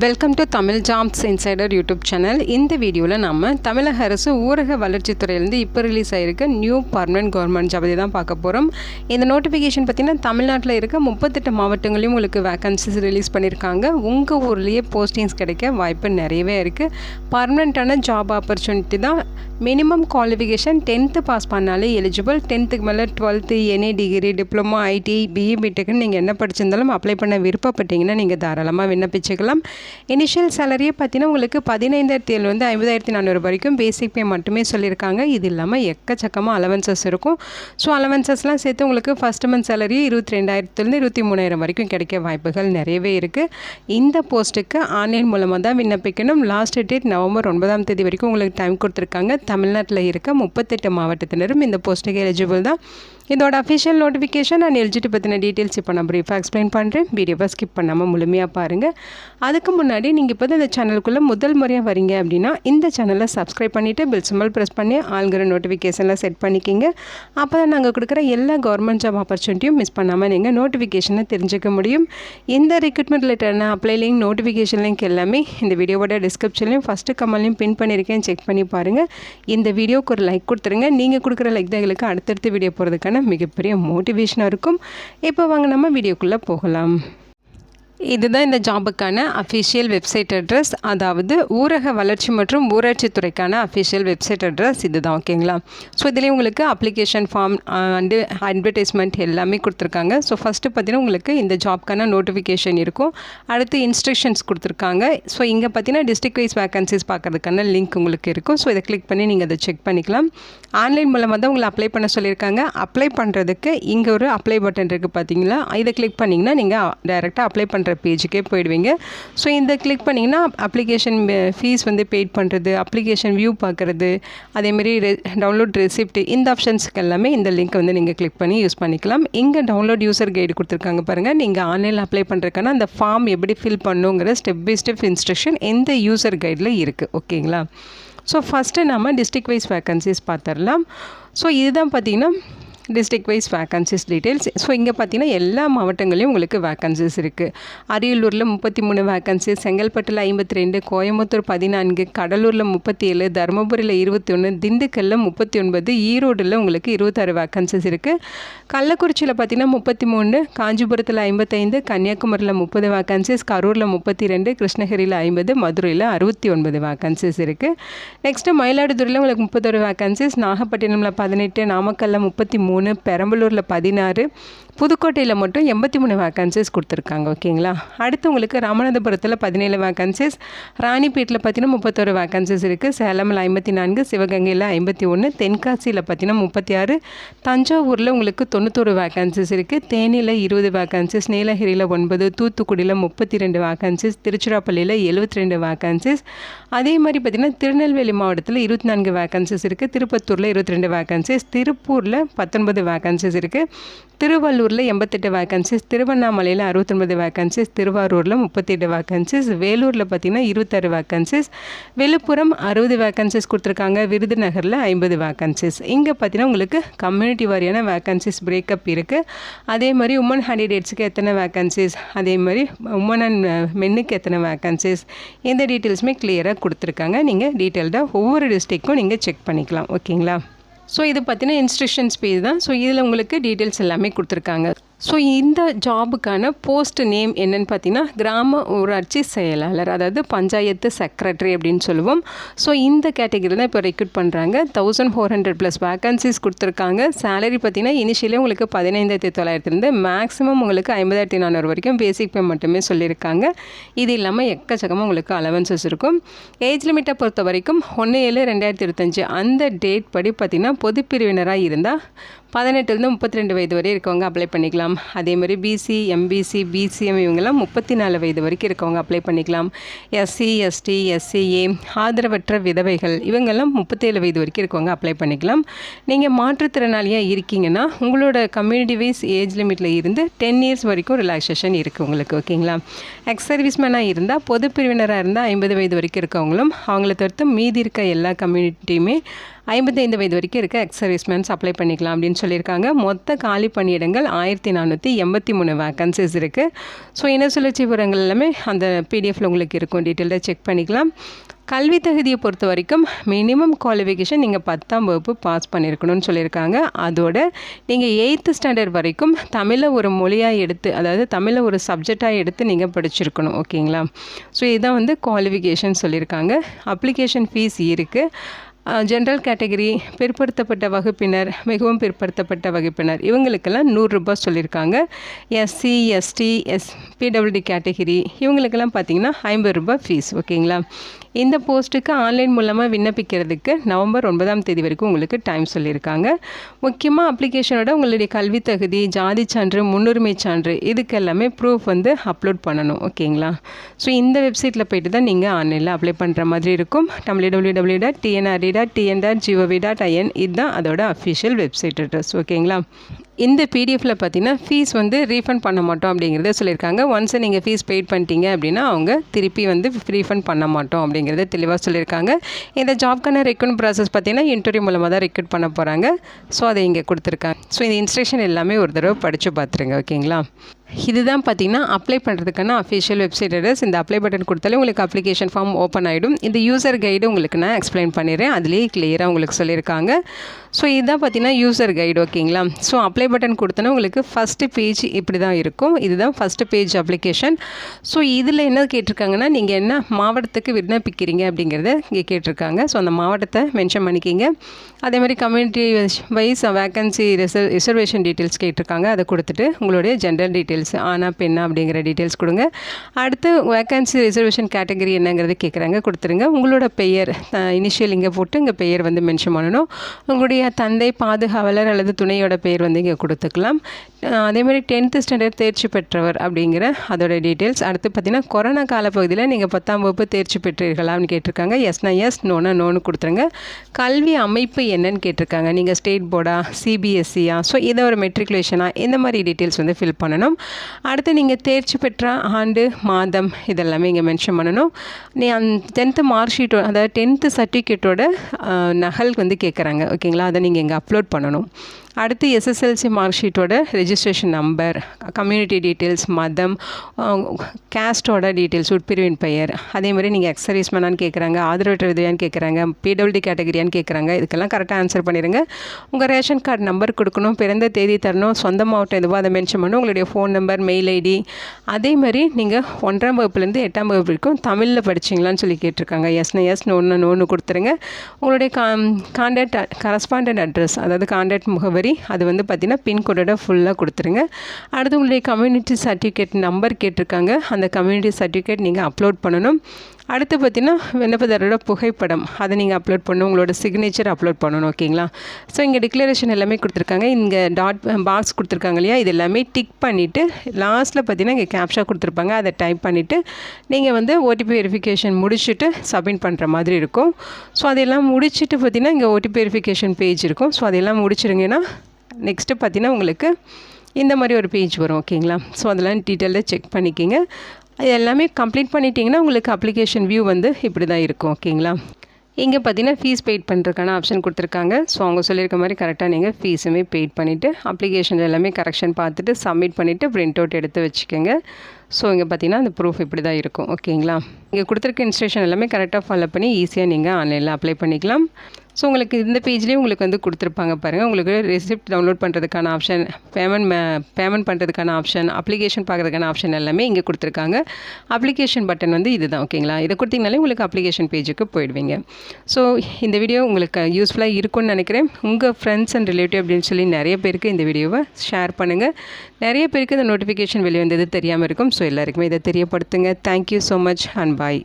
Welcome to Tamil jobs insider YouTube channel இந்த வீடியோவில் நம்ம தமிழக அரசு ஊரக வளர்ச்சித்துறையிலேருந்து இப்போ ரிலீஸ் ஆகிருக்க நியூ பர்மனன்ட் கவர்மெண்ட் ஜாப் தான் பார்க்க போகிறோம் இந்த நோட்டிஃபிகேஷன் பார்த்திங்கன்னா தமிழ்நாட்டில் இருக்க முப்பத்தெட்டு மாவட்டங்களையும் உங்களுக்கு வேகன்சிஸ் ரிலீஸ் பண்ணியிருக்காங்க உங்கள் ஊர்லேயே போஸ்டிங்ஸ் கிடைக்க வாய்ப்பு நிறையவே இருக்குது பர்மனெண்ட்டான ஜாப் ஆப்பர்ச்சுனிட்டி தான் மினிமம் குவாலிஃபிகேஷன் டென்த்து பாஸ் பண்ணாலே எலிஜிபிள் டென்த்துக்கு மேலே twelfth any degree diploma IT BE பிடெக்னு நீங்கள் என்ன படிச்சிருந்தாலும் அப்ளை பண்ண விருப்பப்பட்டீங்கன்னா நீங்கள் தாராளமாக விண்ணப்பிச்சுக்கலாம். இனிஷியல் சேலரியே பார்த்தீங்கன்னா உங்களுக்கு பதினைந்தாயிரத்திலேருந்து ஐம்பதாயிரத்தி நானூறு வரைக்கும் பேசிக் பே மட்டுமே சொல்லியிருக்காங்க. இது இல்லாமல் எக்கச்சக்கமாக அலவன்சஸ் இருக்கும். ஸோ அலவன்சஸ்லாம் சேர்த்து உங்களுக்கு ஃபஸ்ட் மந்த் சேலரி இருபத்தி ரெண்டாயிரத்துலேருந்து இருபத்தி மூணாயிரம் வரைக்கும் கிடைக்க வாய்ப்புகள் நிறையவே இருக்குது இந்த போஸ்ட்டுக்கு ஆன்லைன் மூலமாக தான் விண்ணப்பிக்கணும். லாஸ்ட் டேட் நவம்பர் ஒன்பதாம் தேதி வரைக்கும் உங்களுக்கு டைம் கொடுத்துருக்காங்க. தமிழ்நாட்டில் இருக்க முப்பத்தெட்டு மாவட்டத்தினரும் இந்த போஸ்ட்டுக்கு எலிஜிபிள் தான். இதோட அஃபிஷியல் நோட்டிஃபிகேஷன் அண்ட் எலிஜிட்டி பற்றின டீட்டெயில்ஸ் இப்போ நான் ப்ரீஃபாக எக்ஸ்பிளைன் பண்ணுறேன் வீடியோவை ஸ்கிப் பண்ணாமல் முழுமையாக பாருங்கள் அதுக்கு முன்னாடி நீங்கள் இப்போ இந்த சேனலுக்குள்ளே முதல் முறையாக வரீங்க அப்படின்னா இந்த சேனலை சப்ஸ்கிரைப் பண்ணிவிட்டு பில் சிம்பல் ப்ரெஸ் பண்ணி ஆளுங்கிற நோட்டிஃபிகேஷனில் செட் பண்ணிக்கிங்க. அப்போ தான் நாங்கள் கொடுக்குற எல்லா கவர்மெண்ட் ஜாப் ஆப்பர்ச்சுனிட்டியும் மிஸ் பண்ணாமல் நீங்கள் நோட்டிஃபிகேஷனை தெரிஞ்சுக்க முடியும். இந்த ரெக்ரூட்மெண்ட் ரிலேட்டடான அப்ளை லிங்க் நோட்டிஃபிகேஷன் லிங்க் எல்லாமே இந்த வீடியோவோட டிஸ்கிரிப்ஷன்லையும் ஃபஸ்ட்டு கமெண்ட்லையும் பின் பண்ணியிருக்கேன் செக் பண்ணி பாருங்கள் இந்த வீடியோவுக்கு ஒரு லைக் கொடுத்துருங்க. நீங்கள் கொடுக்குற லைக் தான் எங்களுக்கு அடுத்தடுத்து வீடியோ போகிறதுக்கான மிகப்பெரிய மோட்டிவேஷனாக இருக்கும். இப்போ வாங்க நம்ம வீடியோக்குள்ளே போகலாம். இதுதான் இந்த ஜாபுக்கான அஃபிஷியல் வெப்சைட் அட்ரஸ் அதாவது ஊரக வளர்ச்சி மற்றும் ஊராட்சித்துறைக்கான அஃபிஷியல் வெப்சைட் அட்ரஸ் இதுதான் ஓகேங்களா ஸோ இதுலேயே உங்களுக்கு அப்ளிகேஷன் ஃபார்ம் அண்டு அட்வர்டைஸ்மெண்ட் எல்லாமே கொடுத்துருக்காங்க. ஸோ ஃபஸ்ட்டு பார்த்தீங்கன்னா உங்களுக்கு இந்த ஜாப்க்கான நோட்டிஃபிகேஷன் இருக்கும். அடுத்து இன்ஸ்ட்ரக்ஷன்ஸ் கொடுத்துருக்காங்க. ஸோ இங்கே பார்த்தீங்கன்னா டிஸ்ட்ரிக் வைஸ் வேகன்சிஸ் பார்க்குறதுக்கான லிங்க் உங்களுக்கு இருக்கும். ஸோ இதை கிளிக் பண்ணி நீங்கள் அதை செக் பண்ணிக்கலாம். ஆன்லைன் மூலமாக தான் உங்களை அப்ளை பண்ண சொல்லியிருக்காங்க. அப்ளை பண்ணுறதுக்கு இங்கே ஒரு அப்ளை பட்டன் இருக்குது பார்த்தீங்களா? இதை கிளிக் பண்ணிங்கன்னா நீங்கள் டைரெக்டாக அப்ளை பண்ணுற பேஜுக்கே போயிடுவீங்க. ஸோ இந்த கிளிக் பண்ணிங்கன்னா அப்ளிகேஷன் ஃபீஸ் வந்து பெய்ட் பண்ணுறது அப்ளிகேஷன் வியூ பார்க்குறது அதேமாரி ரெ டவுன்லோட் ரெசிப்ட் இந்த ஆப்ஷன்ஸ்க்கு எல்லாமே இந்த லிங்க் வந்து நீங்கள் கிளிக் பண்ணி யூஸ் பண்ணிக்கலாம். இங்கே டவுன்லோட் யூசர் கைடு கொடுத்துருக்காங்க பாருங்கள் நீங்கள் ஆன்லைனில் அப்ளை பண்ணுறதுக்கான அந்த ஃபார்ம் எப்படி ஃபில் பண்ணுங்கிற ஸ்டெப் பை ஸ்டெப் இன்ஸ்ட்ரக்ஷன் இந்த யூசர் கைடில் இருக்குது ஓகேங்களா ஸோ ஃபஸ்ட்டு நம்ம டிஸ்ட்ரிக் வைஸ் வேக்கன்சிஸ் பார்த்துடலாம் ஸோ இதுதான் பார்த்திங்கன்னா district wise vacancies details so இங்கே பார்த்தீங்கன்னா எல்லா மாவட்டங்களையும் உங்களுக்கு வேக்கன்சிஸ் இருக்குது அரியலூரில் முப்பத்தி மூணு வேக்கன்சிஸ் செங்கல்பட்டில் ஐம்பத்தி ரெண்டு கோயம்புத்தூர் பதினான்கு கடலூரில் முப்பத்தி ஏழு தருமபுரியில் இருபத்தி ஒன்று திண்டுக்கல்லில் முப்பத்தி ஒன்பது ஈரோடில் உங்களுக்கு இருபத்தாறு வேக்கன்சிஸ் இருக்குது கள்ளக்குறிச்சியில் பார்த்தீங்கன்னா முப்பத்தி மூணு காஞ்சிபுரத்தில் ஐம்பத்தைந்து கன்னியாகுமரியில் முப்பது வேக்கன்சிஸ் கரூரில் முப்பத்தி ரெண்டு கிருஷ்ணகிரியில் ஐம்பது மதுரையில் அறுபத்தி ஒன்பது வேக்கன்சிஸ் இருக்குது நெக்ஸ்ட்டு மயிலாடுதுறையில் உங்களுக்கு முப்பத்தொரு வேக்கன்சிஸ் நாகப்பட்டினமில் பதினெட்டு நாமக்கல்லில் முப்பத்தி மூணு பெரம்பலூரில் பதினாறு புதுக்கோட்டையில் மட்டும் எண்பத்தி மூணு வேக்கன்சிஸ் கொடுத்துருக்காங்க ஓகேங்களா? அடுத்து உங்களுக்கு ராமநாதபுரத்தில் பதினேழு வேக்கன்சிஸ் ராணிப்பேட்டில் பார்த்தீங்கன்னா முப்பத்தொரு வேக்கன்சிஸ் இருக்குது சேலமில் ஐம்பத்தி நான்கு சிவகங்கையில் ஐம்பத்தி ஒன்று தென்காசியில் பார்த்தீங்கன்னா முப்பத்தி ஆறு தஞ்சாவூரில் உங்களுக்கு தொண்ணூத்தொரு வேக்கன்சிஸ் இருக்குது தேனியில் இருபது வேக்கன்சிஸ் நீலகிரியில் ஒன்பது தூத்துக்குடியில் முப்பத்தி ரெண்டு வேக்கன்சிஸ் திருச்சிராப்பள்ளியில் எழுபத்தி ரெண்டு வேக்கன்சிஸ் அதே மாதிரி பார்த்திங்கன்னா திருநெல்வேலி மாவட்டத்தில் இருபத்தி நான்கு வேக்கன்சிஸ் இருக்குது திருப்பத்தூரில் இருபத்தி ரெண்டு வேக்கன்சிஸ் திருப்பூரில் பத்தொன்பது வேக்கன்சிஸ் இருக்குது திருவள்ளூரில் எண்பத்தெட்டு வேக்கன்சிஸ் திருவண்ணாமலையில் அறுபத்தொன்பது வேக்கன்சிஸ் திருவாரூரில் முப்பத்தெட்டு வேக்கன்சிஸ் வேலூரில் பார்த்திங்கன்னா இருபத்தாறு வேக்கன்சிஸ் விழுப்புரம் அறுபது வேக்கன்சிஸ் கொடுத்துருக்காங்க விருதுநகரில் ஐம்பது வேக்கன்சிஸ் இங்கே பார்த்தீங்கன்னா உங்களுக்கு கம்யூனிட்டி வாரியான வேக்கன்சிஸ் பிரேக்கப் இருக்குது அதே மாதிரி உமன் ஹேண்டிடேட்ஸுக்கு எத்தனை வேக்கன்சிஸ் அதே மாதிரி உமன் அண்ட் மென்னுக்கு எத்தனை வேக்கன்சிஸ் இந்த டீட்டெயில்ஸுமே கிளியராக கொடுத்துருக்காங்க. நீங்கள் டீட்டெயில்டாக ஒவ்வொரு டிஸ்ட்ரிக்கும் நீங்கள் செக் பண்ணிக்கலாம். ஓகேங்களா ஸோ இது பார்த்தீங்கன்னா இன்ஸ்ட்ரக்ஷன்ஸ் பேஜ் தான் ஸோ இதில் உங்களுக்கு டீட்டெயில்ஸ் எல்லாமே கொடுத்துருக்காங்க. ஸோ இந்த ஜாபுக்கான போஸ்ட் நேம் என்னன்னு பார்த்தீங்கன்னா கிராம ஊராட்சி செயலாளர் அதாவது பஞ்சாயத்து செக்ரட்டரி அப்படின்னு சொல்லுவோம். ஸோ இந்த கேட்டகரி தான் இப்போ ரெக்ரூட் பண்ணுறாங்க thousand four hundred plus vacancies கொடுத்துருக்காங்க. சேலரி பார்த்தீங்கன்னா இனிஷியலே உங்களுக்கு பதினைந்தாயிரத்தி தொள்ளாயிரத்துலேருந்து மேக்ஸிமம் உங்களுக்கு ஐம்பதாயிரத்தி நானூறு வரைக்கும் பேசிக் பே மட்டுமே சொல்லியிருக்காங்க. இது இல்லாமல் எக்கச்சக்கமாக உங்களுக்கு அலவன்சஸ் இருக்கும். ஏஜ் லிமிட்டை பொறுத்த வரைக்கும் ஒன்று ஏழு ரெண்டாயிரத்தி இருபத்தஞ்சு. அந்த டேட் படி பார்த்திங்கன்னா பொது பிரிவினராக இருந்தால் பதினெட்டுலேருந்து முப்பத்தி ரெண்டு வயது வரை இருக்கவங்க அப்ளை பண்ணிக்கலாம். அதே மாதிரி பிசி எம்பிசி பிசிஎம் இவங்கெல்லாம் முப்பத்தி நாலு வயது வரைக்கும் இருக்கவங்க அப்ளை பண்ணிக்கலாம். எஸ்சி எஸ்டி எஸ்சிஏ ஆதரவற்ற விதவைகள் இவங்கெல்லாம் முப்பத்தேழு வயது வரைக்கும் இருக்கவங்க அப்ளை பண்ணிக்கலாம். நீங்கள் மாற்றுத்திறனாளியாக இருக்கீங்கன்னா உங்களோட கம்யூனிட்டி வைஸ் ஏஜ் லிமிட்டில் இருந்து டென் இயர்ஸ் வரைக்கும் ரிலாக்ஸேஷன் இருக்குது உங்களுக்கு ஓகேங்களா எக்ஸ் சர்வீஸ்மேனாக இருந்தால் பொது பிரிவினராக இருந்தால் ஐம்பது வயது வரைக்கும் இருக்கவங்களும் அவங்கள தவிர்த்து மீதி இருக்க எல்லா கம்யூனிட்டியுமே ஐம்பத்தைந்து வயது வரைக்கும் இருக்க எக்ஸ் சர்வீஸ்மேன்ஸ் அப்ளை பண்ணிக்கலாம் அப்படின்னு சொல்லியிருக்காங்க. மொத்த காலி பணியிடங்கள் ஆயிரத்தி நானூற்றி எண்பத்தி மூணு வேக்கன்சிஸ் இருக்குது ஸோ இன சுழற்சி விவரங்கள் எல்லாமே அந்த பிடிஎஃப்ல உங்களுக்கு இருக்கும். டீட்டெயிலாக செக் பண்ணிக்கலாம். கல்வி தகுதியை பொறுத்த வரைக்கும் மினிமம் குவாலிஃபிகேஷன் நீங்கள் பத்தாம் வகுப்பு பாஸ் பண்ணியிருக்கணும்னு சொல்லியிருக்காங்க. அதோட நீங்கள் எயித்து ஸ்டாண்டர்ட் வரைக்கும் தமிழை ஒரு மொழியாக எடுத்து அதாவது தமிழை ஒரு சப்ஜெக்டாக எடுத்து நீங்கள் படிச்சிருக்கணும். ஓகேங்களா ஸோ இதுதான் வந்து குவாலிஃபிகேஷன் சொல்லியிருக்காங்க. அப்ளிகேஷன் ஃபீஸ் இருக்குது ஜென்ரல் கேட்டகரி பிற்படுத்தப்பட்ட வகுப்பினர் மிகவும் பிற்படுத்தப்பட்ட வகுப்பினர். இவங்களுக்கெல்லாம் நூறுரூபா சொல்லியிருக்காங்க. SC ST S PWD category இவங்களுக்கெல்லாம் பார்த்தீங்கன்னா ஐம்பது ரூபாய் ஃபீஸ் ஓகேங்களா இந்த போஸ்ட்டுக்கு ஆன்லைன் மூலமாக விண்ணப்பிக்கிறதுக்கு நவம்பர் ஒன்பதாம் தேதி வரைக்கும் உங்களுக்கு டைம் சொல்லியிருக்காங்க. முக்கியமாக அப்ளிகேஷனோட உங்களுடைய கல்வி தகுதி ஜாதி சான்று முன்னுரிமை சான்று இதுக்கு எல்லாமே ப்ரூஃப் வந்து அப்லோட் பண்ணணும். ஓகேங்களா ஸோ இந்த வெப்சைட்டில் போயிட்டு தான் நீங்கள் ஆன்லைனில் அப்ளை பண்ணுற மாதிரி இருக்கும். W W W dot TNRD dot TN dot GOV dot IN இதுதான் அதோட அஃபிஷியல் வெப்சைட் அட்ரஸ் ஓகேங்களா இந்த பிடிஎஃப்பில் பார்த்தீங்கன்னா ஃபீஸ் வந்து ரீஃபண்ட் பண்ண மாட்டோம் அப்படிங்கிறத சொல்லியிருக்காங்க. ஒன்ஸ் நீங்கள் ஃபீஸ் பெய்ட் பண்ணிட்டீங்க அப்படின்னா அவங்க திருப்பி வந்து ரீஃபண்ட் பண்ண மாட்டோம் அப்படிங்கிறத தெளிவாக சொல்லியிருக்காங்க. இந்த ஜாப்க்கான ரெக்ரூட் ப்ராசஸ் பார்த்தீங்கன்னா இன்டர்வியூ மூலமாக தான் ரெக்ரூட் பண்ண போகிறாங்க ஸோ அதை இங்கே கொடுத்துருக்காங்க. ஸோ இந்த இன்ஸ்ட்ரக்ஷன் எல்லாமே ஒரு தடவை படித்து பார்த்துருங்க ஓகேங்களா இதுதான் பார்த்தீங்கன்னா அப்ளை பண்ணுறதுக்கான அஃபிஷியல் வெப்சைட் அட்ரஸ் இந்த அப்ளை பட்டன் கொடுத்தாலே உங்களுக்கு அப்ளிகேஷன் ஃபார்ம் ஓப்பன் ஆகிடும் இந்த யூசர் கைடு உங்களுக்கு நான் எக்ஸ்பிளைன் பண்ணிடுறேன். அதுலேயே கிளியராக உங்களுக்கு சொல்லியிருக்காங்க. ஸோ இதுதான் பார்த்தீங்கன்னா யூசர் கைடு ஓகேங்களா ஸோ அப்ளை பட்டன் கொடுத்தோன்னா உங்களுக்கு ஃபஸ்ட்டு பேஜ் இப்படி தான் இருக்கும். இதுதான் ஃபஸ்ட்டு பேஜ் அப்ளிகேஷன் ஸோ இதில் என்ன கேட்டிருக்காங்கன்னா நீங்கள் என்ன மாவட்டத்துக்கு விண்ணப்பிக்கிறீங்க அப்படிங்கிறத இங்கே கேட்டிருக்காங்க. ஸோ அந்த மாவட்டத்தை மென்ஷன் பண்ணிக்கிங்க. அதே மாதிரி கம்யூனிட்டி வைஸ் வேக்கன்சி ரிசர் ரிசர்வேஷன் டீட்டெயில்ஸ் கேட்டிருக்காங்க. அதை கொடுத்துட்டு உங்களுடைய ஜென்ரல் டீட்டெயில்ஸ் ஆனா பெண்ணா அப்படிங்கிற டீட்டெயில்ஸ் கொடுங்க. அடுத்து வேக்கன்சி ரிசர்வேஷன் கேட்டகரி என்னங்கிறது கேட்குறாங்க கொடுத்துருங்க. உங்களோட பெயர் இனிஷியல் இங்கே போட்டு இங்கே பெயர் வந்து மென்ஷன் பண்ணணும். உங்களுடைய தந்தை பாதுகாவலர் அல்லது துணையோட பெயர் வந்து இங்கே கொடுத்துக்கலாம். அதேமாதிரி டென்த்து ஸ்டாண்டர்ட் தேர்ச்சி பெற்றவர் அப்படிங்கிற அதோட டீட்டெயில்ஸ் அடுத்து பார்த்தீங்கன்னா கொரோனா காலப்பகுதியில் நீங்கள் பத்தாம் வகுப்பு தேர்ச்சி பெற்றீர்களான்னு கேட்டிருக்காங்க. எஸ்னா எஸ் நோனா நோன்னு கொடுத்துருங்க. கல்வி அமைப்பு என்னன்னு கேட்டிருக்காங்க. நீங்கள் ஸ்டேட் போர்டா சிபிஎஸ்சியா ஸோ இதை ஒரு மெட்ரிகுலேஷனா இந்த மாதிரி டீட்டெயில்ஸ் வந்து ஃபில் பண்ணணும். அடுத்து நீங்கள் தேர்ச்சி பெற்ற ஆண்டு மாதம் இதெல்லாமே இங்கே மென்ஷன் பண்ணணும். நீ அந்த டென்த்து மார்க் ஷீட்டோட அதாவது டென்த்து சர்டிஃபிகேட்டோட நகல் வந்து கேட்குறாங்க. ஓகேங்களா? அதை நீங்கள் இங்கே அப்லோட் பண்ணணும். அடுத்து எஸ்எஸ்எல்சி மார்க் ஷீட்டோட ரெஜிஸ்ட்ரேஷன் நம்பர் கம்யூனிட்டி டீட்டெயில்ஸ் மதம் கேஸ்டோட டீட்டெயில்ஸ் உட்பிரிவின் பெயர் அதே மாதிரி நீங்கள் எக்ஸர்வீஸ் மேனான்னு கேட்குறாங்க ஆதரவற்ற விதவையான்னு கேட்குறாங்க பிடபிள்டி கேட்டகரியான்னு கேட்குறாங்க இதுக்கெல்லாம் கரெக்டாக ஆன்சர் பண்ணிடுங்க உங்கள் ரேஷன் கார்டு நம்பர் கொடுக்கணும் பிறந்த தேதி தரணும் சொந்த மாவட்டம் எதுவோ அதை மென்ஷன் பண்ணணும் உங்களுடைய ஃபோன் நம்பர் மெயில் ஐடி அதே மாதிரி நீங்கள் ஒன்றாம் வகுப்புலேருந்து எட்டாம் வகுப்பு வரைக்கும் தமிழில் படிச்சிங்களான்னு சொல்லி கேட்டிருக்காங்க. எஸ்னு எஸ் நோன்னு நோன்னு கொடுத்துருங்க. உங்களுடைய கா கான்டாக்ட் கரஸ்பாண்டன்ட் அட்ரஸ் அதாவது கான்டாக்ட் முகவரி அது வந்து பார்த்திங்கன்னா பின்கோடோட ஃபுல்லாக கொடுத்துருங்க. அடுத்து உங்களுடைய கம்யூனிட்டி சர்டிஃபிகேட் நம்பர் கேட்டிருக்காங்க. அந்த கம்யூனிட்டி சர்டிஃபிகேட் நீங்கள் அப்லோட் பண்ணணும். அடுத்து பார்த்தீங்கன்னா விண்ணப்பதாரோட புகைப்படம். அதை நீங்கள் அப்லோட் பண்ணணும் உங்களோட சிக்னேச்சர் அப்லோட் பண்ணணும் ஓகேங்களா ஸோ இங்கே டிக்ளரேஷன் எல்லாமே கொடுத்துருக்காங்க. இங்கே டாட் பாக்ஸ் கொடுத்துருக்காங்க இல்லையா? இது எல்லாமே டிக் பண்ணிவிட்டு லாஸ்ட்டில் பார்த்தீங்கன்னா இங்கே கேப்ஷா கொடுத்துருப்பாங்க. அதை டைப் பண்ணிவிட்டு நீங்கள் வந்து ஓடிபி வெரிஃபிகேஷன் முடிச்சுட்டு சப்மிட் பண்ணுற மாதிரி இருக்கும். ஸோ அதெல்லாம் முடிச்சுட்டு பார்த்தீங்கன்னா இங்கே ஓடிபி வெரிஃபிகேஷன் பேஜ் இருக்கும். ஸோ அதெல்லாம் முடிச்சிருங்கன்னா நெக்ஸ்ட்டு பார்த்தீங்கன்னா உங்களுக்கு இந்த மாதிரி ஒரு பேஜ் வரும் ஓகேங்களா ஸோ அதெல்லாம் டீட்டெயிலாக செக் பண்ணிக்கிங்க. இது எல்லாமே கம்ப்ளீட் பண்ணிட்டீங்கன்னா உங்களுக்கு அப்ளிகேஷன் வியூ வந்து இப்படி தான் இருக்கும் ஓகேங்களா இங்கே பார்த்தீங்கன்னா ஃபீஸ் பெய்ட் பண்ணுறதுக்கான ஆப்ஷன் கொடுத்துருக்காங்க. ஸோ அவங்க சொல்லியிருக்க மாதிரி கரெக்டாக நீங்கள் ஃபீஸுமே பெய்ட் பண்ணிவிட்டு அப்ளிகேஷன் எல்லாமே கரெக்ஷன் பார்த்துட்டு சப்மிட் பண்ணிவிட்டு ப்ரிண்ட் அவுட் எடுத்து வச்சுக்கோங்க. ஸோ இங்கே பார்த்தீங்கன்னா அந்த ப்ரூஃப் இப்படி தான் இருக்கும். ஓகேங்களா இங்கே கொடுத்துருக்க இன்ஸ்ட்ரக்ஷன் எல்லாமே கரெக்டாக ஃபாலோ பண்ணி ஈஸியாக நீங்கள் ஆன்லைனில் அப்ளை பண்ணிக்கலாம். ஸோ உங்களுக்கு இந்த பேஜ்லேயும் உங்களுக்கு வந்து கொடுத்துருப்பாங்க பாருங்கள் உங்களுக்கு ரெசிப்ட் டவுன்லோட் பண்ணுறதுக்கான ஆப்ஷன் பேமெண்ட் பேமெண்ட் பண்ணுறதுக்கான ஆப்ஷன் அப்ளிகேஷன் பார்க்குறதுக்கான ஆப்ஷன் எல்லாமே இங்கே கொடுத்துருக்காங்க. அப்ளிகேஷன் பட்டன் வந்து இதுதான் ஓகேங்களா இதை கொடுத்தீங்கனாலே உங்களுக்கு அப்ளிகேஷன் பேஜுக்கு போயிடுவீங்க. ஸோ இந்த வீடியோ உங்களுக்கு யூஸ்ஃபுல்லாக இருக்கும்னு நினைக்கிறேன். உங்கள் ஃப்ரெண்ட்ஸ் அண்ட் ரிலேட்டிவ் அப்படின்னு சொல்லி நிறைய பேருக்கு இந்த வீடியோவை ஷேர் பண்ணுங்கள் நிறைய பேருக்கு இந்த நோட்டிஃபிகேஷன் வெளியே வந்தது தெரியாமல் இருக்கும். ஸோ ஸோ எல்லாருக்குமே இதை தெரியப்படுத்துங்க. Thank you so much and bye